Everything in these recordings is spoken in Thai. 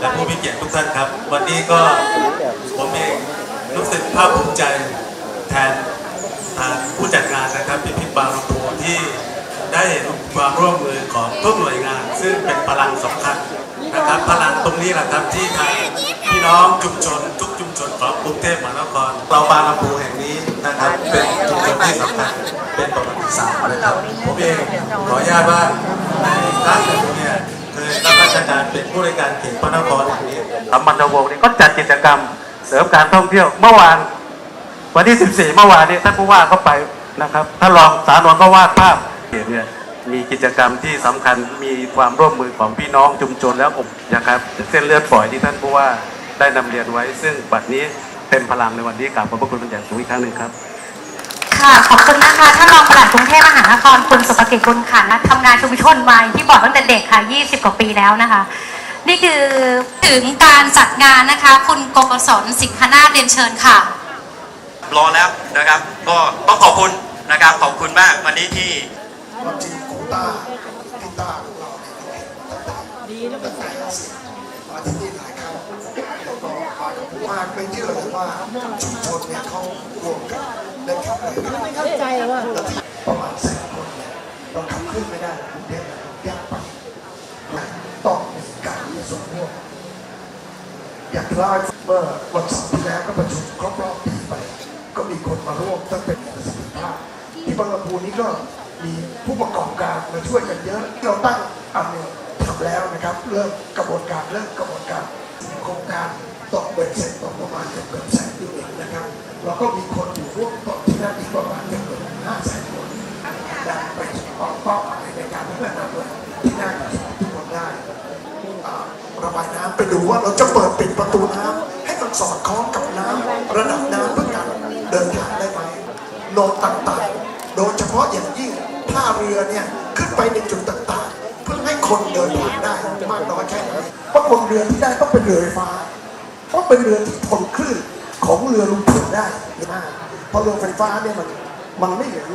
และผู้มีเกียรติทุกท่านครับ วันนี้ก็ผมเองรู้สึกภาคภูมิใจแทนทางผู้จัดงานนะครับพิพิธบางลำพูที่ได้เห็นความร่วมมือของทุกหน่วยงาน ซึ่งเป็นพลังสำคัญนะครับ พลังตรงนี้แหละครับที่ทางพี่น้องชุมชน ทุกชุมชนของกรุงเทพมหานครเราบางลำพูแห่งนี้นะครับ เป็นชุมชนที่สำคัญเป็นประวัติศาสตร์นะครับผมเองขออนุญาตว่าในครั้งหนึ่ง รับราชการเป็นผู้ในการเขตพระนครแห่งนี้สัมพันธวงศ์นี่ก็จัดกิจกรรมเสริมการท่องเที่ยวเมื่อวาน วันที่ 14 เมื่อวานนี้ท่านผู้ว่าเข้าไปนะครับท่านรองสารนก็วาดภาพเนเนี่ยมีกิจกรรมที่สำคัญมีความร่วมมือของพี่น้องชุมชนและผมนะครับเส้นเลือดฝอยที่ท่านผู้ว่าได้นำเรียนไว้ ซึ่งบัดนี้เต็มพลังในวันนี้กราบขอบพระคุณเป็นอย่างสูงอีกครั้งหนึ่งครับ ค่ะ ขอบคุณนะคะ ท่านรองปลัดกรุงเทพมหานครคุณสุภกิจคุณขันนะทำงานชุมชนมาอย่างที่บอกตั้งแต่เด็กค่ะ 20 กว่าปีแล้วนะคะ นี่คือถึงการจัดงานนะคะ คุณกกศลสิงหนาถเรียนเชิญค่ะ รอแล้วนะครับ ก็ต้องขอบคุณนะครับ ขอบคุณมากวันนี้ที่ความจริงของต้าที่ต้า มากับผู้ว่าไม่เชื่อเลยว่าชุมชนเนี่ยเขารวมกันได้ทำอะไรกันไม่เข้าใจว่าประมาณแสนคนเนี่ยเราขับเคลื่อนไม่ได้กรุงเทพยากไปนะต้องมีการมีส่วนร่วมอย่างที่เล่าเมื่อวันเสาร์ที่แล้วก็ประชุมครบรอบปีไป ก็มีคนมาร่วมตั้งเป็นประสิทธิภาพที่บางลำพูนี้ก็มีผู้ประกอบการมาช่วยกันเยอะเราตั้งอันหนึงทำ แล้วนะครับ เริ่มกระบวนการเริ่มกระบวนการโครงการตกเบ็ดเสร็จตกประมาณเกือบเกือบแสนยูนิตนะครับเราก็มีคนอยู่ร่วมตกที่นั่นอีกประมาณเกือบเกือบห้าแสนคนและไปถึงเป้าหมายในการพัฒนาเมืองที่น่าทุกคนได้ระบายน้ำไปดูว่าเราจะเปิดปิดประตูน้ำให้มันสอดคล้องกับน้ำระดับน้ำเพื่อการเดินทางได้ไหมโนดต่างๆ โดยเฉพาะอย่างยิ่งท่าเรือเนี่ยขึ้นไปในจุดต่างๆ เพื่อให้คนเดิน รือไฟฟ้า เพราะเป็นเรือที่ทนคลื่นของเรือลุงเผือได้มากเพราะเรือไฟฟ้าเนี่ยมันมันไม่เหมือน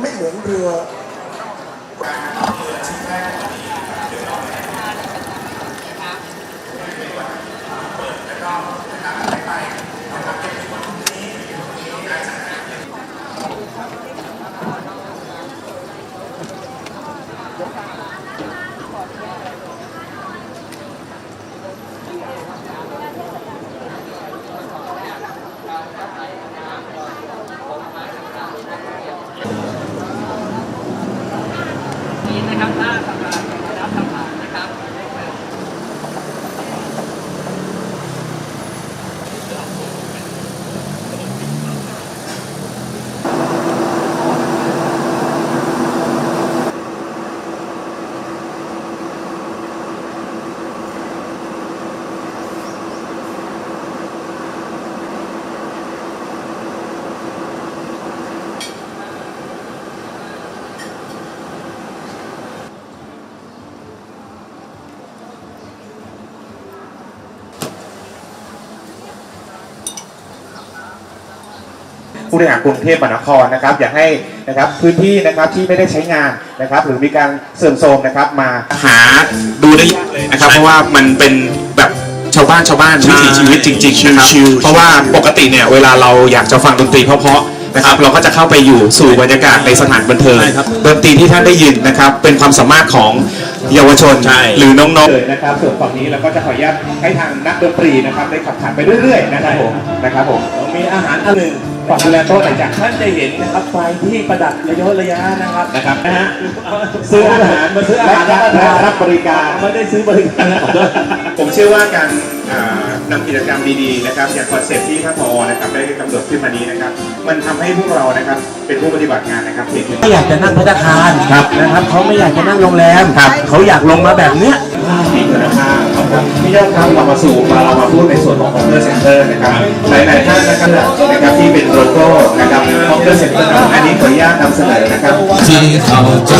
ไม่เหมือนเรือ นี้นะครับหน้าสะพานน้ำสะพานนะครับ ผู้บริหารกรุงเทพมหานครนะครับ อยากให้นะครับพื้นที่นะครับที่ไม่ได้ใช้งานนะครับ หรือมีการเสื่อมโทรมนะครับมา หาดูได้ยากเลยนะครับ เพราะว่ามันเป็นแบบชาวบ้านชาวบ้านวิถีชีวิตจริงๆนะครับเพราะว่าปกติเนี่ยเวลาเราอยากจะฟังดนตรีเพราะๆนะครับ เราก็จะเข้าไปอยู่สู่บรรยากาศในสถานบันเทิงดนตรีที่ท่านได้ยินนะครับ เป็นความสามารถของเยาวชนหรือน้องๆเลยนะครับส่วนฝั่งนี้เราก็จะขออนุญาตให้ทางนักดนตรีนะครับได้ขับถ่ายไปเรื่อยๆนะครับผมนะครับผมมีอาหารอันหนึ่ง ฝากดูแลโต๊ะหน่อยจ้ะท่านจะเห็นนะครับไฟที่ประดับระยะระยะนะครับนะครับนะฮะซื้ออาหารมาซื้ออาหารและรับประทานรับบริการไม่ได้ซื้อบริการนะขอโทษผมเชื่อว่าการอ่านำกิจกรรมดีๆนะครับอย่างคอนเซ็ปต์ที่ท่านผอนะครับได้กำหนดขึ้นมานี้นะครับ มันทำให้พวกเรานะครับเป็นผู้ปฏิบัติงานนะครับเห็นถึงไม่อยากจะนั่งพัตตาคารครับนะครับเขาไม่อยากจะนั่งโรงแรมครับเขาอยากลงมาแบบเนี้ยที่คุณภ พครับที่ยอดครับเรามาสู่มาเรามาพูดในส่วนของ Hawker Center นะครับหลายๆท่านนะครับนะครับที่เป็นโลโก้นะครับ Hawker Center อันนี้ขออนุญาตนำเสนอนะครับที่เข้าใจ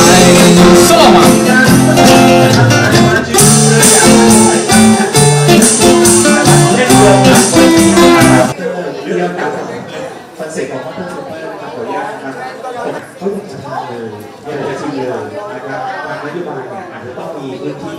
สลามาเรื่องการคอนเซ็ปต์ของ Hawker Center นะครับขออนุญาตนะครับเลงสะพานเลยอยากจะชิมเลยนะครับทางนโยบายเนี่ยอาจจะต้องมีพื้นที่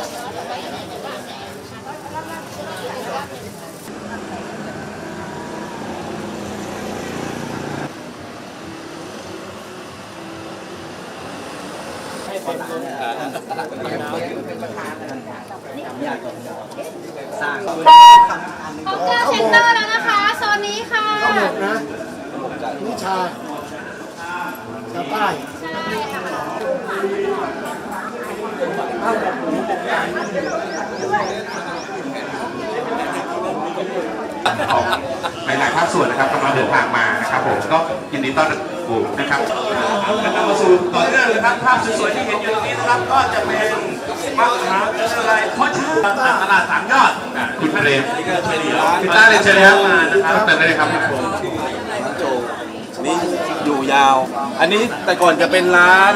เตอร์เซ็นเตอร์แล้วนะคะโซนนี้ค่ะทั้งหมดนะนิชาชาวใต้ของหลายๆภาคส่วนนะครับกำลังเดินทางมานะครับผมก็ยินดีต้อนรับผมนะครับ นำมาสู่ต่อเนื่องนะครับภาพสวยๆที่เห็นอยู่ตรงนี้นะครับก็จะเป็นมหาวิทยาลัยพ่อชาติตลาดสามยอดอะคุณเปรมพี่ต้าเรียนเชิญเลยครับมานะครับเติมได้เลยครับนี่อยู่ยาว อันนี้แต่ก่อนจะเป็นร้าน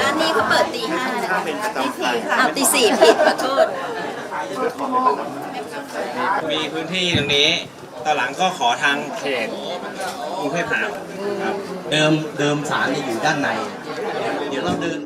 ร้านนี้เขาเปิดตีห้านะคะตีสี่ค่ะอ้าวตีสี่ผิดขอโทษมีพื้นที่ตรงนี้ ตอนหลังก็ขอทางเขตกรุงเทพหาครับ เดิมเดิมศาลเนี่ยอยู่ด้านใน เดี๋ยวเราเดิน